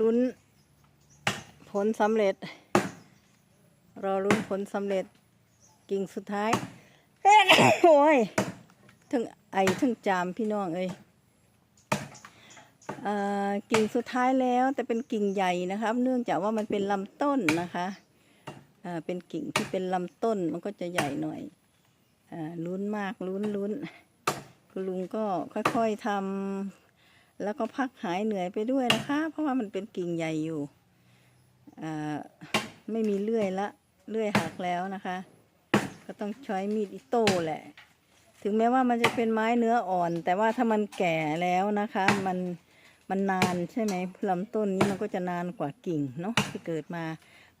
ลุ้นผลสำเร็จ รอลุ้นผลสำเร็จกิ่งสุดท้าย โอ้ยทั้งไอทั้งจามพี่น้องเอ้ยอ่อกิ่งสุดท้ายแล้วแต่เป็นกิ่งใหญ่นะครับ เนื่องจากว่ามันเป็นลำต้นนะคะอ่าเป็นกิ่งที่เป็นลำต้นมันก็จะใหญ่หน่อยอ่าลุ้นมากลุ้นลุ้นคุณลุงก็ค่อยๆทำ แล้วก็พักหายเหนื่อยไปด้วยนะคะ เพราะว่ามันเป็นกิ่งใหญ่อยู่ไม่มีเลื่อยละเลื่อยหักแล้วนะคะ ก็ต้องใช้มีดอิโต้แหละ ถึงแม้ว่ามันจะเป็นไม้เนื้ออ่อน แต่ว่าถ้ามันแก่แล้วนะคะ มันมันนานใช่ไหมลำต้นนี้มันก็จะนานกว่ากิ่งเนาะที่เกิดมา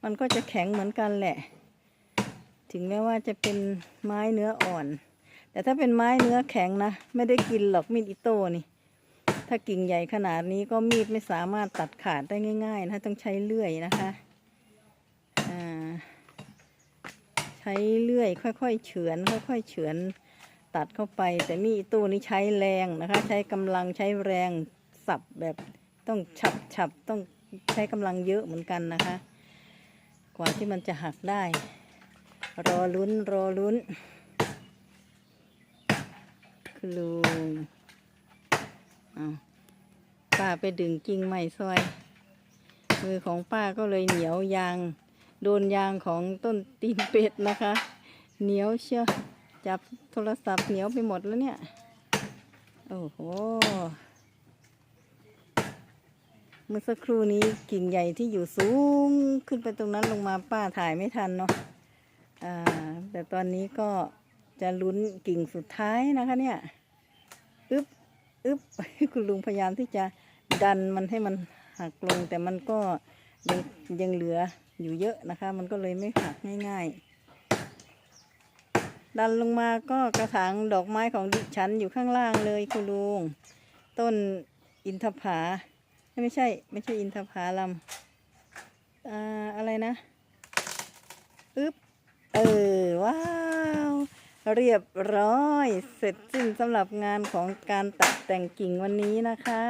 มันก็จะแข็งเหมือนกันแหละ ถึงแม้ว่าจะเป็นไม้เนื้ออ่อน แต่ถ้าเป็นไม้เนื้อแข็งนะ ไม่ได้กินหรอกมีดอิโต้นี่ ถ้ากิ่งใหญ่ขนาดนี้ก็มีดไม่สามารถตัดขาดได้ง่าย ๆ นะต้องใช้เลื่อยนะคะใช้เลื่อยค่อยๆเฉือน ค่อยๆเฉือนตัดเข้าไปแต่มีดตู้นี้ใช้แรงนะคะ ใช้กำลังใช้แรงสับแบบต้องฉับฉับต้องใช้กำลังเยอะเหมือนกันนะคะ กว่าที่มันจะหักได้ รอลุ้นรอลุ้นคุณลุ งอ้าป้าไปดึงกิ่งไม้ซอย มือของป้าก็เลยเหนียวยาง โดนยางของต้นตีนเป็ดนะคะ เหนียวเชียวจับโทรศัพท์เหนียวไปหมดแล้วเนี่ย โอ้โห เมื่อสักครู่นี้กิ่งใหญ่ที่อยู่สูงขึ้นไปตรงนั้นลงมาป้าถ่ายไม่ทันเนาะอ่าแต่ตอนนี้ก็จะลุ้นกิ่งสุดท้ายนะคะเนี่ย อึ๊บ อึ๊บคุณลุงพยายามที่จะดันมันให้มันหักลง แต่มันก็ยังยังเหลืออยู่เยอะนะคะ มันก็เลยไม่หักง่ายๆ ดันลงมาก็กระถางดอกไม้ของดิฉันอยู่ข้างล่างเลยคุณลุง ต้นอินทผาไม่ใช่ ไม่ใช่อินทผาลำอ่าอะไรนะ อึ๊บ เออ ว้าว เรียบร้อย เสร็จสิ้นสำหรับงานของการตัดแต่งกิ่งวันนี้นะคะ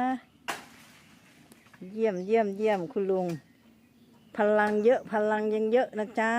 เยี่ยมเยี่ยมเยี่ยมคุณลุง พลังเยอะพลังยังเยอะนะจ๊ะ